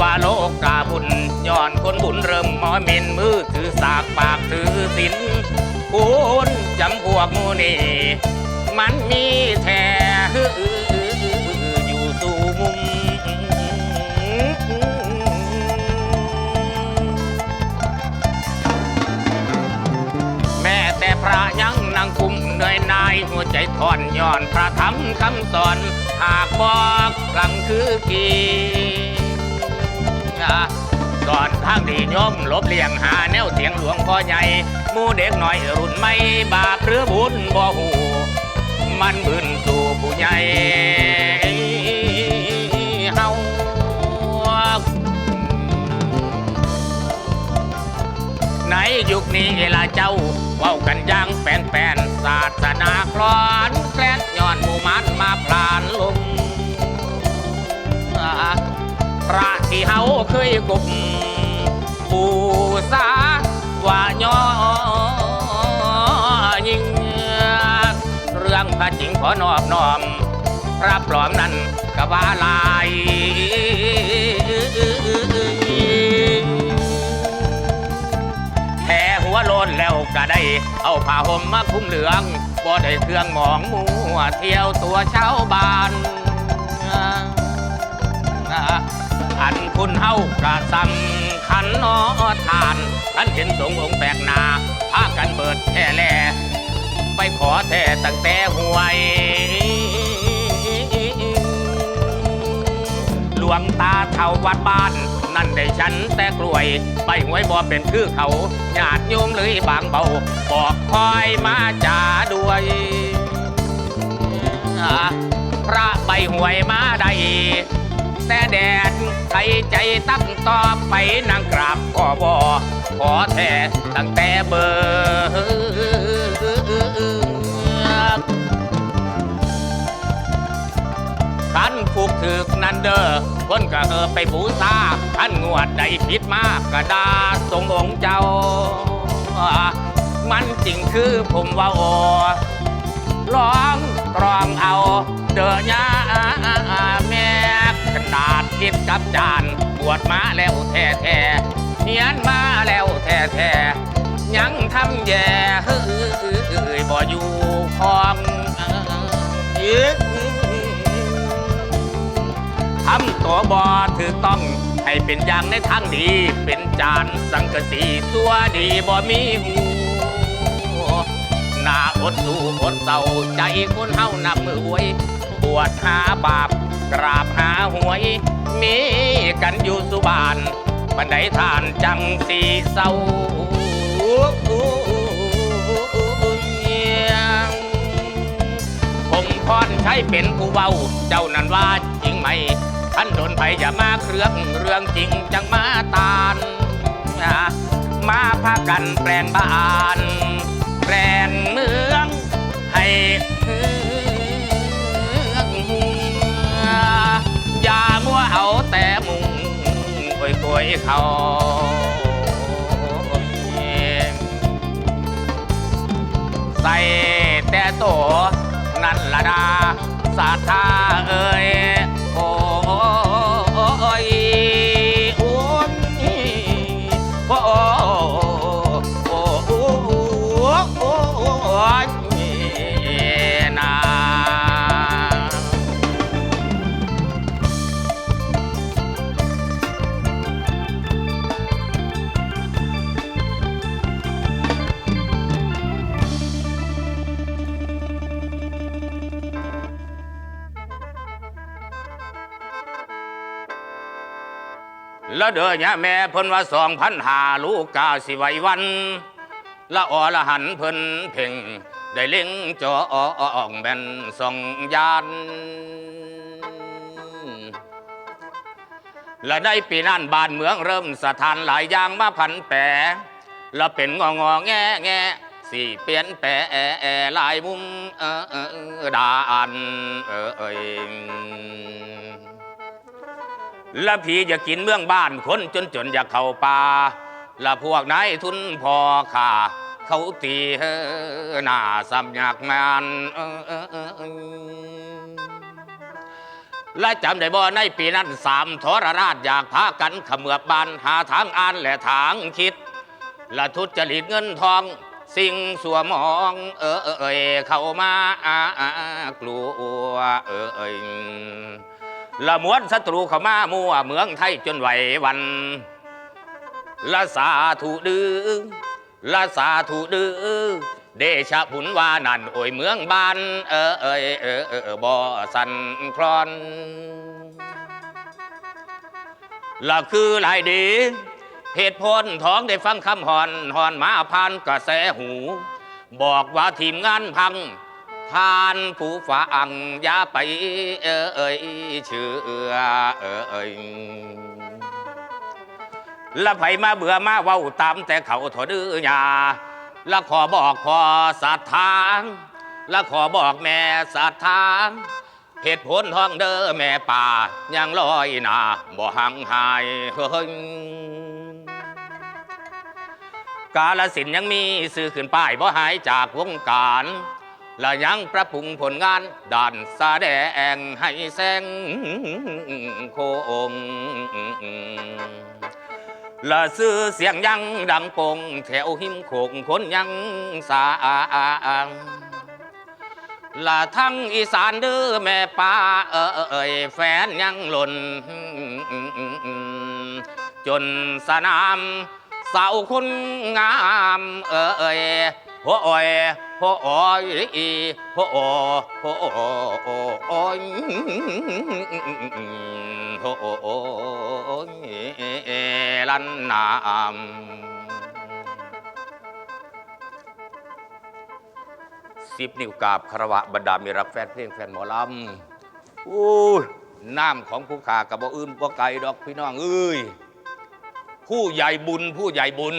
ว่าโลกกาบุญย้อนคนบุญเริ่มหมอเมนมือถือสากปากถือสินคุณจำพวกมูนี่มันมีแท้อยู่สู่มุมแม่แต่พระยังนั่งคุมเหนื่อยนายหัวใจทอนย้อนพระธรรมคำสอน หากบอกหลังคือกี สอนทางดีโยมลบเลี่ยงหาแนวเสียงหลวงพ่อใหญ่มู่เด็กน้อยรุ่นไม่บาปหรือบุญบ่หู มันบืนสู่ผู้ใหญ่เฮาในยุคนี้ละเจ้าเว้ากันอยังแฟนๆศาสนาคลอนแคลนย้อนมูมันมาพลา พระที่เฮาเคยกุมบูษาว่าย่อยิงเรื่องพระจริงขอนอบน้อม พระปลอมนั้นกว่าลายแผ่หัวโลนแล้วก็ได้ เอาผ้าห่มมาคุ้มเหลืองบ่ได้เครื่องหมองมัวเที่ยวตัวชาวบ้าน อันคุณเฮากะสำคัญนอทานท่านเห็นสงองค์แปลกหนาพากันเบิดแท่แลไปขอแท่ตั้งแต่หวย หลวงตาเท่าวัดบ้าน นั่นได้ฉันแต่กลวย ไปหวยบ่เป็นคือเขาญาติโยมเลยบางเบาบอกคอยมาจ่าด้วยพระใบหวยมาได้ แต่แดดใครใจตั้งต่อไปนางกราบขอบอขอแท้ตั้งแต่เบอร์ขันผูกถึกนันเดอร์คนก็เฮอไปบูซาขันงวดใดผิดมากกระดาทรงองค์เจ้า มันจริงคือผมว่าโอร้องรองเอา เดอยาแม ขนาดคิดกับจานบวชมาแล้วแท้แท้เนียนมาแล้วแท้แท้ยังทำแย่เฮ้ยบ่อยู่คองยึดทำตัวบอถือต้องให้เป็นอย่างในทางดี เป็นจานสังกะสีตัวดีบ่มีหูหน้าอดสู้อดเศร้าใจคนเฮานับมือหวยปวดหาบาป กราบหาหวย มีกันอยู่สุบานบันไดทานจังสีเศร้าผมพรใช้เป็นผู้เว้า เจ้านั้นว่าจริงไหม ท่านโดนไปอย่ามาเครื่องเรื่องจริงจังมาตาน มาพากันแปลนบ้าน แปลนเมืองให้ แต่มุงคุยคุยเขาใส่แต่โตนั่นละดาสาธา แล้วเด้อเนี่ยแม่เพิ่นว่าสองพันหาลูกกาสิไววัน ละออละหันเพิ่นเพ่งได้เล็งจออ่องแบนสองยานและในปีนั้นบ้านเมืองเริ่มสถานหลายอย่างมาพันแปรและเป็นงองอแงแงสี่เปลี่ยนแปรหลายมุมเออเออดานเออเอยและพี่จะกินเมืองบ้านคนจนจนอยากเข้าป่าและพวกนายทุนพอข่าเขาตีเฮอหน้าสำยักงานและจำได้บ่ในปีนั้นสามทรราชอยากพากันขมือบบานหาทางอ่านและทางคิด ละทุจริตเงินทอง สิ่งสัวมอง เออเออเข้ามา กลัวเออเอย ละมวนศัตรูเข้ามามั่วเมืองไทยจนไหววันละสาธุดื้อละสาธุดื้อเดชะผุนว่านันโอยเมืองบ้าน เออเออเออเออบ่สันคลอนละคือหลายดีเหตุผลท้องได้ฟังคำหอนหอนมาผ่านกระแสหู บอกว่าทีมงานพัง ทานผู้ฟังอย่าไปเออเอยเชื่อเอเอยละไผมาเบื่อมาเว้าตามแต่เขาถอดื้อยาละขอบอกพอศรัทธาละขอบอกแม่ศรัทธาเหตุผลท้องเด้อแม่ป่ายังลอยหนาบ่หังหายเฮ้ยกาลสินธุ์ยังมีสื่อขึ้นป้ายบ่หายจากวงการ และยังปรับปรุงผลงานด้านแสดงให้แสงโคงละซื้อเสียงยังดังปงแถวหิมโขงคนยังสาางละทั้งอีสานเด้อแม่ป้าเออเอยแฟนยังหล่น จนสนาม เสาคุณงาม เออเอยหัวอ้อย หัวอ้อยหัวอ้อหัวอ้อยหัวอ้อยลันนามสิบนิ้วกาบคารวะบรรดามีรักแฟนเพลงแฟนหมอลำโอ้ยน้ำของผู้ขากับบ่อื่นบ่ไกลดอกพี่น้องเอ้ยผู้ใหญ่บุญผู้ใหญ่บุญ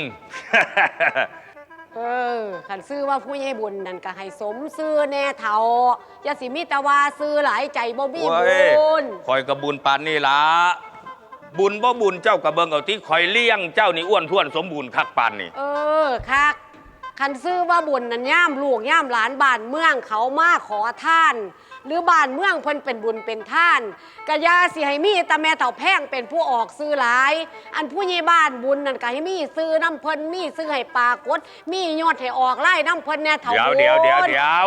เออขันซื้อว่าผู้ใหญ่บุญนั่นก็ให้สมซื้อแน่เถาอย่าสิมีแต่ว่าซื้อหลายใจบ่มีโอ้บุยญคอยกับบุญปานนี่ละบุญบ่บุญเจ้ากับเบิงเอาที่คอยเลี้ยงเจ้านี่อ้วนท้วนสมบูรณ์คักปานนี่ เออคัก ขันซื้อว่าบุญนั่นย่ามลูกย่ามหลานบ้านเมืองเขามาขอท่าน หรือบ้านเมืองเพิ่นเป็นบุญเป็นท่านกะยาสิให้มีแต่แม่เต่าแพงเป็นผู้ออกซื้อหลาย อันผู้ใหญ่บ้านบุญนั่นก็ให้มีซื้อน้ำเพิ่นมีซื้อให้ปรากฏมียอดให้ออกไล่น้ำเพิ่นแน่เถาเดี๋ยวบุญเดี๋ยวเดี๋ยวเดี๋ยว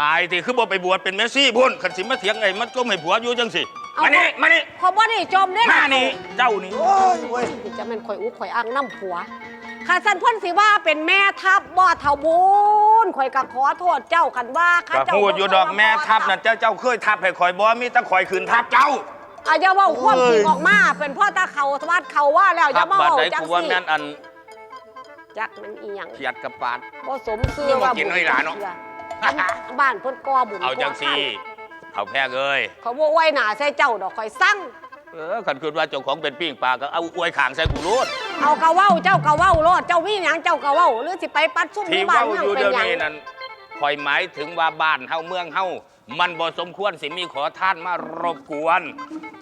ตายที่คือบ่ไปบวชเป็นเมสซี่พุ่นขันสิมาเถียงไอ้มันก็ไม่ผัวอยู่จังสิมานี่มานี่เขาบ่ได้จมได้มานี่เจ้านี่โอ้ยเว้ยจะเป็นข่อยอุกข่อยอ้างน้ำผัว ข้าสันเพ่นสิว่าเป็นแม่ทัพบ่เท่าบุญข่อยก็ขอโทษเจ้ากันว่าข้าก็เจ้าพูดอยู่ดอกแม่ทัพนั่นเจ้าเจ้าเคยทัพให้คอยบ่มีแต่คอยขืนทัพเจ้าอาอย่าเว่าความจริงเอ้ยออกมา เป็นพ่อตาเขาสวัสดเขาว่าแล้วอย่าทัพมาบัดเว้าใดจังกูว่าสิแม่นอันจักมันอีหยังเขียดกับปาดบ่สมซื้อนี่บ่ว่ากินน้อยหลานเนาะอันบ้านเพิ่นก่อบุญเอาจังสิเท่าแพ้เอ้ยเขาบ่ไว้หน้าใส่เจ้าดอกข่อยสั่ง เออขันคืนว่าเจ้าของเป็นปิ้งปลาก็เอาอวยขางใส่กูรูดเอากะเว้าเจ้ากะเว้าโลดเจ้ามีหยังเจ้ากะเว้าหรือสิไปปัดซุ่มที่ในบ้านเว่าเมืองอยู่เป็นเดี๋ยวหยังนี้นั่นคอยหมายถึงว่าบ้านเฮาเมืองเฮามันบ่สมควรสิมีขอท่านมารบกวน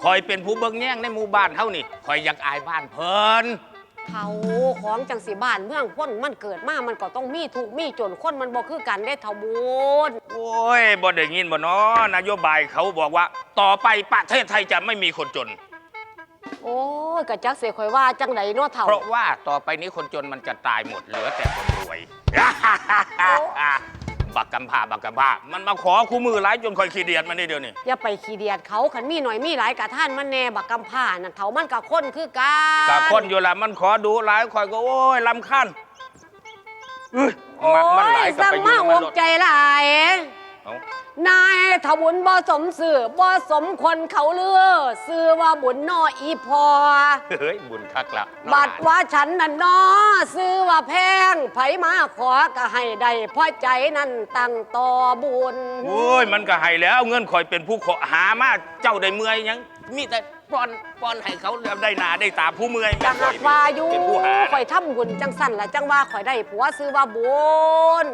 คอยเป็นผู้เบิ่งแย่งในหมู่บ้านเฮานี่คอยอยากอายบ้านเพิ่น เท่าของจังสีบ้านเมืองคนมันเกิดมา มันก็ต้องมีถูกข์มีจนคนมันบ่คือกันได้เท่าบุญโอ้ยบ่ได้ยินบ่เนาะนโยบายเขาบอกว่า ต่อไปประเทศไทยจะไม่มีคนจน โอ้ยกะจักเสียข่อยว่าจังไดเนาะเท่าเพราะว่าต่อไปนี้คนจนมันจะตายหมดเหลือแต่คนรวย บักกำพร้าบักกำพร้ามันมาขอคู่มือหลายจนคอยขี้เดียดมันนี่เดียวนี่อย่าไปขี้เดียดเขาขันมีหน่อยมีหลายกะท่านมันแน่บักกำผ้านั่นเท่ามันกะคนคือกันกับคนอยู่ละมันขอดูหลายคอยก็โอ้ยลำคันเอ้ยโอ้มักมันหยลายก็สั่งไปอยู่มาในอมันกรถใจหลาย เอานายทบุญบ่สมสื่อบ่สมคนเขาเลือซื้อว่าบุญนออีพอ เฮ้ยบุญคักละบัตรว่าฉันนั่นนอซื้อว่าแพงไผมาขอก็ให้ได้เพราะใจนั่นตั้งต่อบุญโอ้ยมันก็ให้แล้วเงินคอยเป็นผู้ขอหามาเจ้าได้เมื่อยยังมีแต่ป้อนป้อนให้เขาได้หนาได้ตาผู้เมื่อยจังข่หัอยกว่าอยู่เป็นผู้หาข่อยทำบุญจังสั่นละจังว่าข่อยได้ผัวซื้อว่าบุญ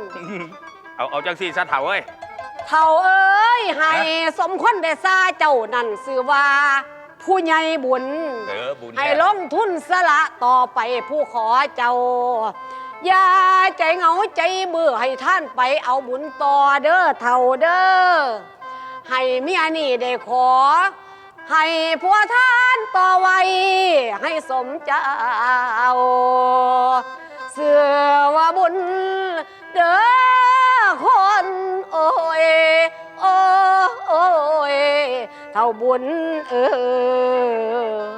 เอาเอาจังสี่ซะเถาเอ้ย เท่าเอ้ยให้สมคนได้ซาเจ้านั่นซื้อว่า ผู้ใหญ่บุญ เออบุญให้แท้ลงทุนสละต่อไปผู้ขอเจ้า อย่าใจเหงาใจเบื่อให้ท่านไปเอาบุญต่อเด้อเท่าเด้อให้เมียนี่ได้ขอ ให้ผัวท่านต่อไว้ให้สมเจ้าเสือว่าบุญเด้อคน โอ้ยโอ้โอ้ยเท่าบุญเออ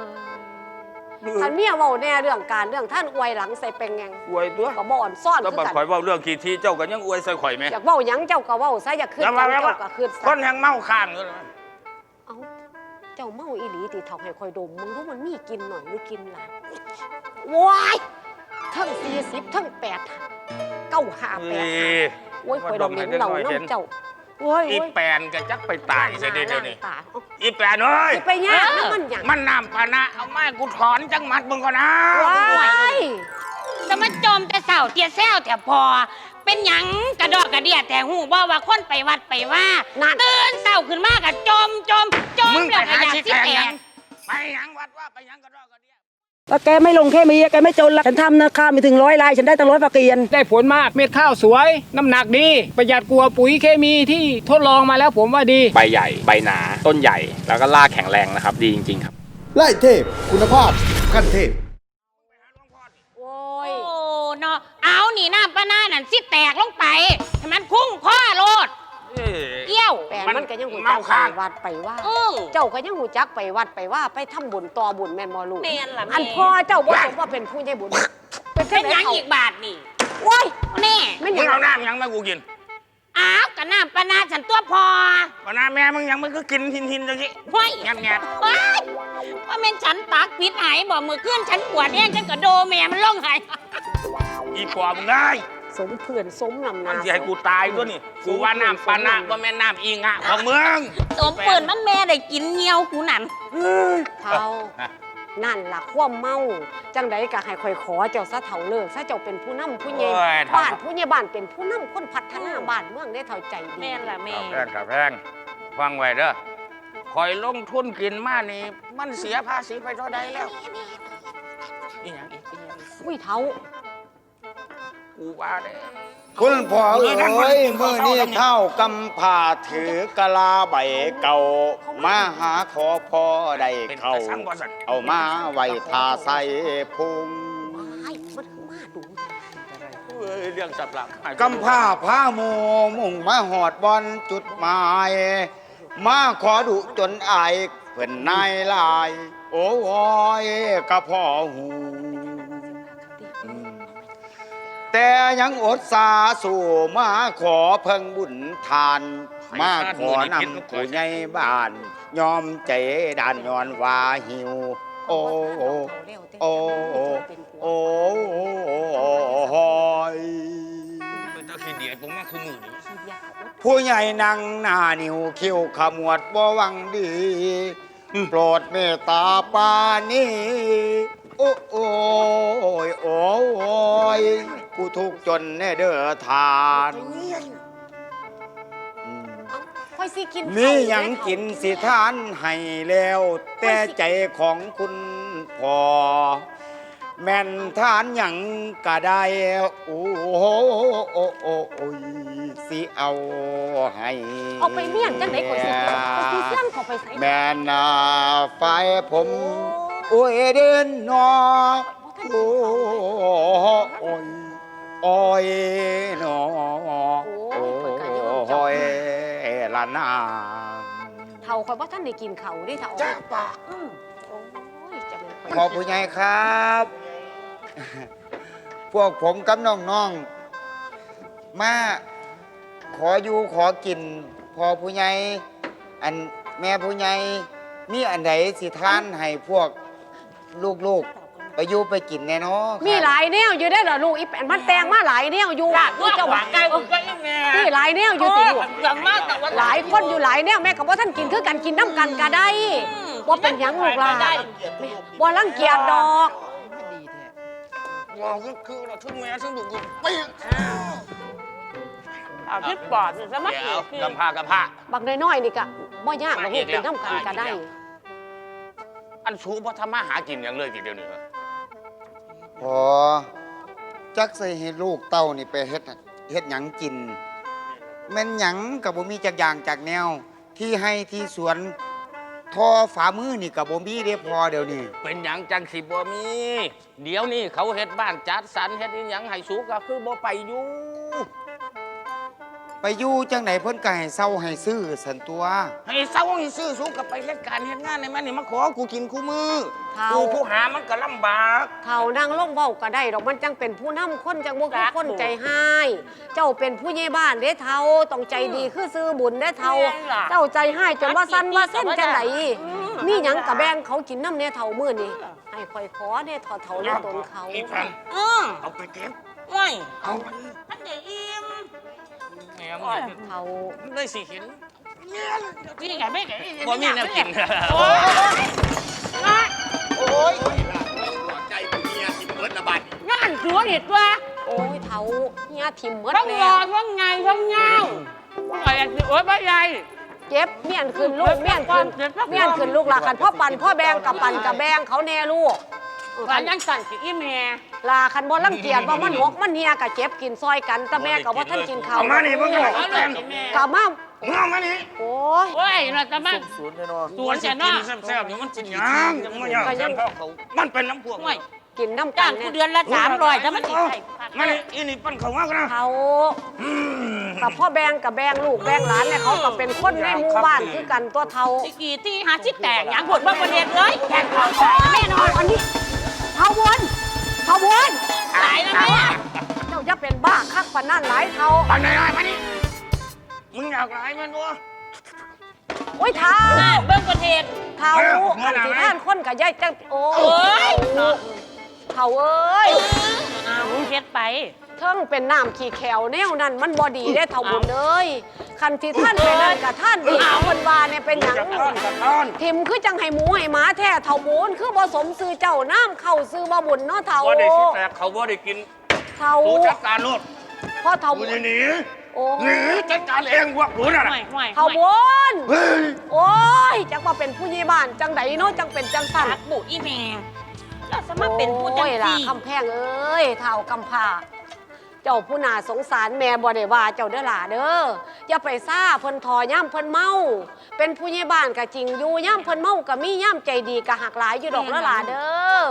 ท่านเมียเว้าแน่เรื่องการเรื่องท่านอวยหลังใส่เป็นไงอวยตัวก็บ่อ่อนซ่อนแล้วคือบักกันข่อยเว้าเรื่องขี้ทีเจ้าก็ยังอวยใส่ข่อยไหมอยากเว้าหยังเจ้าก็เว้าซะอยากขึ้นอย่าจัมางแล้วเจ้าก็ขึ้นคซะนแห่งเมาข้างอยู่นะเอ้าเจ้าเมาอีหลีติเท่าให้คอยดมมึงรู้มันมีกินหน่อยหรือกินหลายว้ายทั้งสี่สิบทั้งแปดเก้าห้าแปเอ้ดย โอ้ยคอยดมเหม็นเหล่าเห็นน้ำเจ้าโอ้ยอีโอ้ยแปนก็จักไปตายซะเดี๋ยวนี้ตายเอ้าอีแปนเอ้ยสิไปยากน้ำมันหยังมันน้ำปานะเอาไม้กูถอนจังหมัดมึงก่อนนะว้ายแต่มันจมแต่เสาเตียแซวแต่พอ เป็นหยังกระดอกกระเดียแต่หูว่าว่าคนไปวัดไปว่านั่นตื่นเสาขึ้นมากะจมจมจมมึงไปแล้วก็หาอยากชี้สิแจงแตหยังกไปหยังวัดว่าไปหยังก็รอกก็เดียว ว่าแกไม่ลงแค่มีแกไม่จนละฉันทำนะข้าวมีถึงร้อยลายฉันได้ตั้งร้อยฝากเกียนได้ผลมากเม็ดข้าวสวย น้ำหนักดี ประหยัดกลัวาปุ๋ยเคมีที่ทดลองมาแล้วผมว่าดี ใบใหญ่ ใบหนา ต้นใหญ่ แล้วก็รากแข็งแรงนะครับ ดีจริง ๆ ครับ ไล่เทพ คุณภาพขั้นเทพ โอ้โอ้ยเนาะเอานี่น้ำปะนานั่นสิแตกลงไปให้มันคุ้งข้อโลด เอ้ยเกี้ยวแปลมันก็ยังหูจัเมากข้างไปวัดไปว่าอือเจ้าก็ยังหูจักไปวัดไปว่าไปทำบุญต่อบุญแม่นบ่ลูกแม่นล่ะแม่ อันพ่อเจ้าบ่สมว่าเป็นผู้ใหญ่บุญเป็นเป็นจัหยังได๋อีกบาทนี่โอ้ยแน่แม่นหมึยังงเอาน้ำหยังมากูกินอ้าวกะน้ำปะนาฉันตัวพอปานะแม่มึงหยังมึงก็กินหินหินจังสิห้วยแงบแงบว้ายว่าแม่นฉันตักผิดหายบ่มือขึ้นฉันปวดเนี่ยฉันก็โดแม่มันล่องหายอีปอบมึงได้ สมเพื่อนสมนำมันานจะให้กูตายตัวนี่กูว่าน้ำปานะก็แม่นน้ำอีงะของมึง สมเปิดมันแม่ได้กินเงียวกูนั่น เท่านั่นล่ะความเมาจังใดก็ให้คอยขอเจ้าซะเฒ่าเลิกซะเจ้าเป็นผู้นำผู้ใหญ่โอ้ยบ้านผู้ใหญ่บ้านเป็นผู้นำคนพัฒนาบ้านเมืองได้เท่าใจดี แม่นล่ะแม่ แพงกับแพงฟังไว้เด้อคอยลงทุนกินมานี่ มันเสียภาษีไปเท่าใดแล้วอีหยังอีกอีหยังอีกอุ้ยเท่า กูว่าเด้คุณพ่อเอเอ้อนั่นมันยมื่อนี้เท่ากำผ่าถือกะลาใบเก่า มาหาขอพ่อได้เป็นเข้าตาสังบ่สันเอามาไว้ทาใส่พุงว้ายมันคือมาดูเอ้ยเรื่องสับหลักกำผ้าผ้าโมมุ่งมาหอดบอลจุดหมาย มาขอดุจนอายเพื่อนนายลาย โอ้ยกะพ่อหูอืม แต่ยังอดสาสู่มาขอเพิ่งบุญทาน มาขอนำผู้ใหญ่บ้าน ยอมใจด่านย้อนว่าหิว โอ้โอ้โอ้โอ้โอ้ยเป็นตะขี้เดียดผมแม่งคือมือนี่ผู้ใหญ่นั่งหน้านิ้วคิ้วขมวดบ่หวังดี โปรดเมตตาปานี โอ้โอ้ยโอ้ยกูทุกข์จนแน่เด้อทานอืมค่อยสิกินมีหยังกินสิทานให้แล้ว แต่ใจของคุณพ่อแม่นทานหยังก็ได้โอ้โหโอ้โอ้โอ้ยสิเอาให้เอาไปเมี่ยนจังได๋ข่อยสิกินข่อยสิเสี่ยงเข้าไปใส่แม่นาไฟผม โอ้ ยเดินนอโอ้โอ้ยโอ้ยนอโอ้ยละนาเฒ่าข่อยบ่ทันได้กินเขาวเด้เฒ่าจ้าปากโอ้ยจะเป็นข่อยขอผู้ใหญ่ครับ พวกผมกับน้องๆมาขออยู่ขอกิน พอผู้ใหญ่อันแม่ผู้ใหญ่มีอันไหนสิท่านให้พวก ลูกๆ ไปอยู่ไปกินแน่เนอนมีหลายแนวอยู่ได้อเหรอลูกอีแปนมันแต่งมาหลายแนวอยู่ลาดว่าเจ้าหวังไกลหวังไกลแม่มีหลายแนวอยู่ติลูกหวังมากแต่ว่าหลายคนอยู่หลายแนวแม่กับว่าท่านกินคือกันกินน้ำกันก็ได้ว่าเป็นหยังลูกหลานว่ารังเกียจดอกว้าวคือคือเราทึ่งแม่ทึ่งดุกูปีกเอาที่ปอดนี่ซะมั้ยเดี๋ยวกำพากำพาบักน้อยๆนี่ก็บ่ยากหรอกลูกกินน้ำกันก็ได้ อันสูบ่ทำมาหากินอย่างเลยทีเดียวนี่เหรอพอจักใส่ให้ลูกเต้านี่ไปเฮ็ดน่ะเฮ็ดหยังกิน แม่นหยังกับบ่มีจักอย่างจากแนว ที่ให้ที่สวนท่อฝ่ามือนี่กับบ่มีเด้พอเดี๋ยวนี้เป็นหยังจังสิบ่มี เดี๋ยวนี้เขาเฮ็ดบ้านจัดสรรเฮ็ดอีหยังให้สูก็คือบ่ไปอยู่ ไปอยู่จังไหนเพิ่นก็ให้เศร้าให้ซื้อสันตัว ให้เศร้าให้ซื้อสูกับไปเฮ็ดการเฮ็ดงานในมันนี่มาขอกูกินกูมือเท่า กูผู้หามันก็ลำบาก เท่านางล่องเว้าก็ได้ดอกมันจังเป็นผู้นำคนจังบ่คือคนใจให้เจ้าเป็นผู้ใหญ่บ้านเด้เท่าต้องใจดีคือซื้อบุญเด้เท่าแม่นล่ะ เจ้าใจให้จนว่าสั้นว่าเส้นจังไหนมีหยังกะแบ่งเขากินน้ำเนี่ยเท่ามื้อนี่ให้คอยขอเด้เท่าเท่าในตนเขา อีพันเออเอาไปเก็บโอ้ยเอาไปท่านเดี๋ยวอิ่มแห มมึงเท่าได้สิเห็นพี่ไงไม่ไงบ่มีแนวกินโอ้ยใจกูเมียสิเบิดละบัดงานสวนเห็ดว่าโอ้ยเท่าเฮียทิมเมดต้องรแล้อวต้องไงต้องเงาว่าไงโอ้ยไม่ใหญ่เจ็บเมียนขึ้นลูกเมียนขึ้นเมียนขึ้นลูกหลาคันพ่อปันพ่อแบงกับปันกับแบงเขาแน่ลูกการยังสั่นสิอีเม ลาคันบ่รังเกียจว่ามันหกมันเฮียกับเจ็บกินซอยกันแต่แม่ก็ว่าท่านกินข้าวเอามานี่มึงบอกเอาเลยสิแม่กลับมามึงเอามานี่โอ้ย โอ้ยน่าจะมาสวนจะเนาะแซ่บๆอยู่มันสิหยังมันหยังแซ่บเขามันเป็นน้ำพวกโอ้ยกินน้ำกัจ้านงเนี่กูยเดือนละสามร้อยถ้ามันติดใส่มานี่อีนี่ปั้นเขามากนะเขากับพ่อแบงกับแบงลูกแบงหลานเนี่ยเขาก็เป็นคนในหมู่บ้านคือกันตัวเท่าสิกี่ที่หาชิดแตกอย่างผลว่าประเด็นเลยแข่งของใส่แน่นอนอันนี้เท่าวน เท่าวนหลายนะแม่เจ้าจะเป็นบ้าคักปานนั่นหลายเท่าปั้นไหนๆมานี่มึงอยากหลายมันวะโอ้ยเท่าเบิ้งประเทศ เท่าเอออันที่ท่านคนกับยายจังโอ้โอ้ยเท่าเอ้ย อ้าวเฮ็ดไปเทิงเป็นน้ำขี้แขวแนวนั้นมันบอดีได้เท่าบุญเลยคันที่ท่านเป็นนั่นกับท่านดีคนว่าเนี่ยเป็นหยัง กระท้อนกระท้อนทิมคือจังให้หมูให้หมาแท้เท่าบุญคือบ่สมซื้อเจ้าน้ำเข้าซื้อบ่บุญเนาะเท่าบ่ได้สิแตกเขาบ่ได้กินเท่ากูจัดการโลดพ่อเท่ากูบุญจะหนีโอ้หนีจัดการเองพวกหนูน่ะห่วยห่วยเท่าบุญเฮ้ยโอ้ยจังว่าเป็นผู้ใหญ่บ้านจังไดเนาะจังเป็นจังสั่นตักบุอีแม่เราสามารถเป็นผู้จังโอ้ยล่ะซี่คำแพงเอ้ยเท่ากำพร้า เจ้าผู้น่าสงสารแม่บ่ได้ว่าเจ้าเด้อล่ะเด้ออย่าไปซ่าเพิ่นทอย่ำเพิ่นเมา เป็นผู้ใหญ่บ้านก็จริงอยู่ย่ำเพิ่นเมาก็มีย่ำใจดีก็หักหลายอยู่ดอกเด้อล่ะเด้อ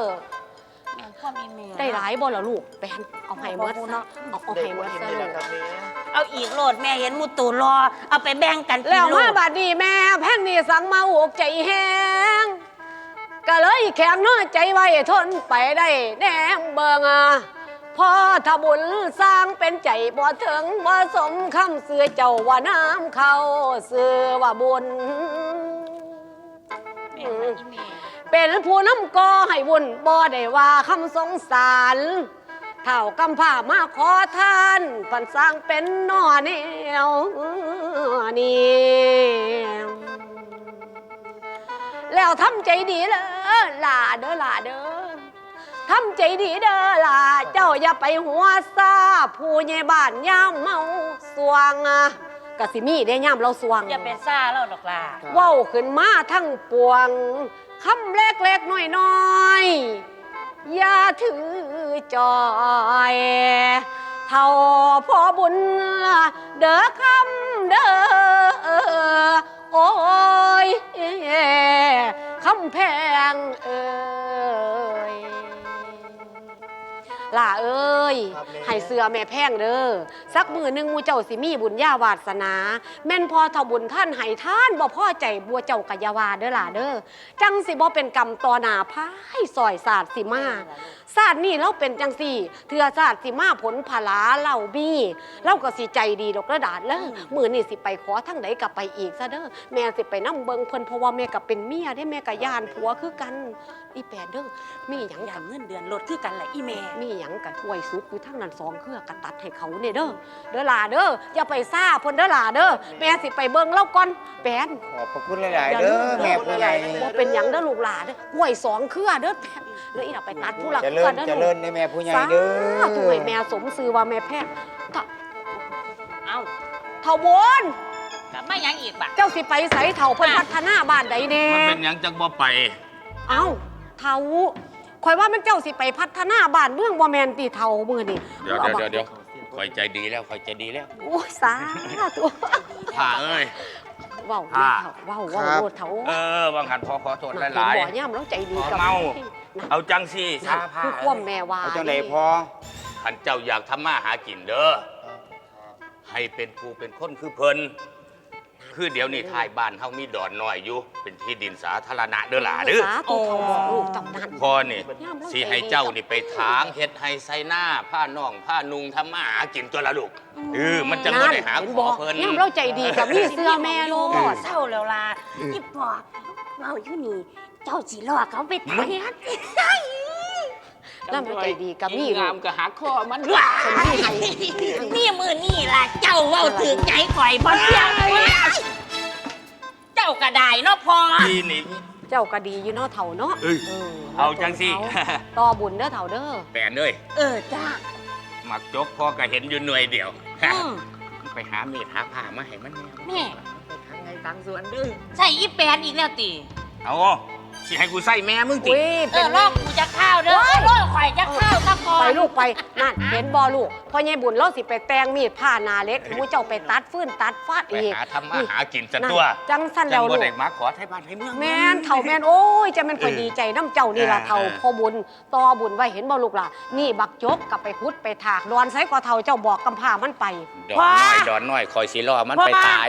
แม่ความอีแม่ได้หลายบ่ล่ะลูกแปนเอาให้หมดซะเอาเอาให้หมดซะลูก เอาอีกโหลดแม่เห็นหมูตูรอ เอาไปแบ่งกันกินแล้วลูมากบาดนี้แม่แพ่งนี่สั่งมาอกใจแห้งก็เลยแข็งน้อยใจไว้ทนไปได้แนมเบิงอะ พ่อทบุญสร้างเป็นใจบ่ถึงบ่สมคำเสือเจ้าว่าน้ำเขาเสือว่าบุญ เป็นผู้น้ำก่อให้วุ่นบ่ได้ว่าคำสงสารเท่ากำผ้ามาขอทานพันสร้างเป็นนอแนวนี่แล้วทำใจดีเด้อล่าเด้อล่าเด้อ ทำใจดีเด้อล่ะ เจ้าอย่าไปหัวซาผู้ใหญ่บ้านย่ามเมาสวงอะกะสิมีได้ย่ามเราสวงอย่าไปซ่าแล้วดอกล่ะเว้าขึ้นมาทั้งปวงคำเล็กๆน้อยๆอย่าถือจอยเท่าพอบุญละเด้อคำเด้อโอ้ยคำแพงเอ้ย ล่าเอ้ยให้เสือแม่แพงเด้อสักมือหนึ่งหมูเจ้าสิมีบุญญาวาสนา แม่นพอเทาบุญท่านให้ท่านบ่พ่อใจบัวเจ้ากะยาวาเด้อล่ะเด้อจังสิบ่เป็นกรรมต่อหนาพายซอยศาสตร์สิมาศาสตร์นี่เราเป็นจังสี่เถื่อศาสตร์สิมาผลผลาเล่าบีเราก็สิใจดีดอกกระดาษเลยมือนี่สิไปขอทั้งไหนกลับไปอีกซะเด้อแม่สิไปนํเบิงเพิ่นเพราะว่าแม่ก็เป็นเมียได้แม่ก็ย่านผัวคือกันอีแปดเด้อมีหยังอย่ากังเงินเดือนลดคือกันแหละอีแม่มีหยังกับถ้วยซุปอยู่ทั้งนั้นสองเครือกระตัดให้เขาเนี่ยเด้อเด้อหล่าเด้ออย่าไปซ่าเพิ่นเด้อหล่าเด้อแม่สิไปเบิ่งเล่าก่อนแปนขอบพระคุณหลาย ๆ เด้อแม่ผู้ใหญ่บ่เป็นหยังเด้อลูกหล่าเด้อกล้วยสองเครือเด้อแปนแล้วอีน่ะไปตัดผู้หลักเจเคริรือญเด้อเจลูริกญในแม่ผู้ใหญ่สาเด้อธุให้แม่สมซื้อว่าแม่แพทย์ถ้าเอ้าเฒ่าบนกลับมาหยังอีกบ่ะเจ้าสิไปไสเฒ่าเพิ่นพัฒนาบ้านใดแน่มันเป็นหยังจังบ่ไป เอ้า เฒ่าข่อยว่ามันเจ้าสิไปพัฒนาบ้านเมืองบ่แม่นติเฒ่ามื้อนี้เดี๋ยวเดี๋ยวเดี๋ยวเดี๋ยวคอยใจดีแล้วคอยใจดีแล้วโอ้ยสาธุผ่าเอ้ยเว้าแม่เฒ่าเว้าเว้าครับโลดเฒ่าเออ บางหันพอขอโทษหน่ะลายเห็นบ่ย่ำแล้วใจดีขอกับเมานะๆเอาจังสินั่นคือความแม่ว่าเอาจังไดพอขันเจ้าอยากทำมาหากินเด้อให้เป็นผู้เป็นคนคือเพิ่น คือเดี๋ยวนี้ทายบ้านเฮามีดอนน้อยอยู่ เป็นที่ดินสาธารณะเด้อหล่ะเด้อ สาธุเฒ่าบอกลูกตำนานพอนี่สิให้เจ้านี่ไปถางเฮ็ดให้ไซหน้าผ้าน่องผ้านุงทำมาหากินตัวละลูกเออมันจะบ่ได้หาเห็นขบออกเพิ่น ย่ำเราใจดีกับมีเสื้อแม่โลดเศร้าแล้วล่ะอีปอบเมาอยู่นี่ เจ้าสิรอเขาไปตายฮะ แล้วเราใจดีกับมีลูงากมก็หาข้อมันคนที่ให้นี่มือนี่ล่ะ เจ้าเว้าถึงใจข่อยบ่เที่ยงเลยเจ้าก็ได้เนาะพอทีนี่ เจ้าก็ดีอยู่เนาะเฒ่าเนาะเอ้ยเออเอาจังสิ ต่อบุญเด้อเฒ่าเด้อแปนเลยเออจ้ามักจกพ่อก็เห็นอยู่หน่วยเดียว อืม ไปหามีดหาผ้ามาให้มันแน่แม่ทางไงทางสวนเด้อใช่อีแปนอีกแล้วติ เอา สิให้กูใส่แม่มึงติอุ้ยเอเป็นอลอกกูจะข้าวเด้อเออลอกข่อยจะข้าวตะกอไปนลูกไปนั่นเห็นบ่ลูกพ่อใหญ่บุญเราสิไปแต่งมีดผ้าหนาเล็กให้มูเจ้าไปตัดฟืนตัดฟาดไปอีกหาทำมาหากินจันตัวจังสั้นจัแล้งวบ่ลูก ได้มาขอไทยบ้านไทยเมือง แม่นเฒ่าแม่นโอ้ยจะแม่นข่อยดีใจน้ำเจ้านี่ล่ะอ่าเฒ่าอ่าพ่อบุญต่อบุญไว้เห็นบ่ลูกล่ะนี่บักจกกลับไปพุดไปถากดอนไสกว่าเฒ่าเจ้าบอกกำพร้ามันไปดอนน้อยดอนน้อยคอยสิรอมันไปตาย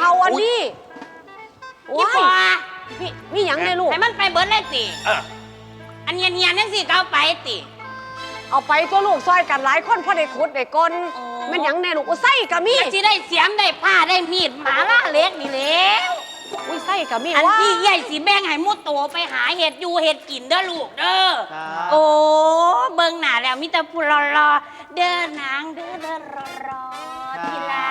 เฒ่าอันนี้อีปอว้าย มีมีหยังได้ลูก ให้มันไปเบิดเลยติ เอออันเนียนๆนั่นสิก็เอาไปติ เอาไปตัวลูกซอยกันหลายคนพอได้ขุดได้กลโอ้แม่นหยังแน่ลูกโอ้ไส้ก็มีก็สิได้เสียมได้ผ้าได้มีดหมาล่าเล็กนี่แหล้วอุ้ยไส้ก็มีอันว่าที่ใหญ่สิแบ่งให้มุดโตไปหาเห็ดอยู่เห็ดกินเด้อลูกเด้อ โอ้เบิ่งหน้าแล้วมีแต่ผู้รอรอๆเด้อนางเด้อเด้อรอรอๆทีลา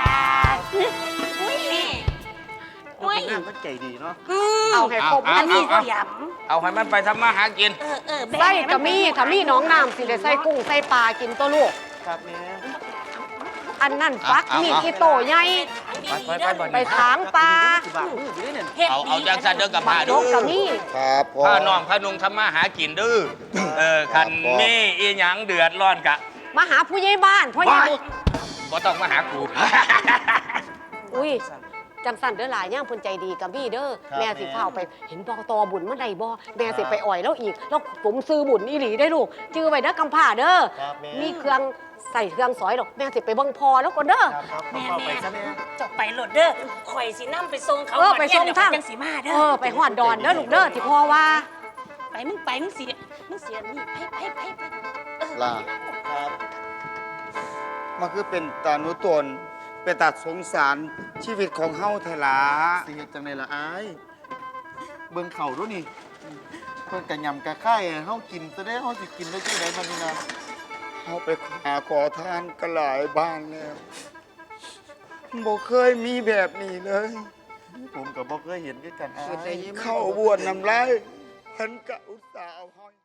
อุ้ยอุ้ยน้ำมันใจดีเนาะ อืมเอาให้ครบอันนี้เอาเสียมเอาให้มันไปทำมาหากินเออเออแบ่งไส้ให้นก็มีถ้ามีน้องน้ำสิได้ใส่กุ้งใส่ปลากินตัวลูก ครับแม่อันนั่นฟักเอามีเอาที่โตใหญ่ไปไปไปไปถางปลาเฮ็ดเอาเอาจังซันเด้อกับผ้าจเด้กก็มีครับพ่อ ผ้าน่องผ้านุงทำมาหากินเด้อเออคันครับ มีอีหยังเดือดร้อนกะมาหาผู้ใหญ่บ้านพ่อใหญ่บุญบ่ต้องมาหากู อุ้ย จังสันเด้อหลายย่างเพิ่นใจดีกับพี่เด้อแม่สิพาเอาไปเห็นบ่ตอบุญเมื่อใดบ่แม่สิไปอ่อยแล้วอีก แล้วผมซื้อบุญอีหลีได้ลูกจื้อไว้เด้อกำผ้าเด้อครับแม่มีเครื่องใส่เครื่องสอยดอกแม่สิไปเบิ่งพอแล้วก่อนเด้อแม่แม่ จบไปโหลดเด้อข่อยสินำไปส่งเขาเออไปส่งเดี๋ยวทางจังสิมาเด้เออ ไปหอดดอนเด้อลูกเด้อที่พ่อว่า ไปมึงไปมึงเสียมึงเสียนี่ไปไปไปไปเออล่ะครับ มันคือเป็นตาหนุตน เป็นตัดสงสารชีวิตของเฮาเทลาสิเฮ็ดจังไดล่ะอายเบิ่งเข่าด้วยนี่ เพิ่นกะยำกะไข่เฮากินซะได้เฮาสิกินได้จังไดบัดนี้นะเฮาไปหาขอทานกันหลายบ้านแล้วบ่เคยมีแบบนี้เลย ผมก็บ่เคยเห็นคือกันอายเข้าบวชน้ำลายเพิ่นกะอุตส่าห์เอาให้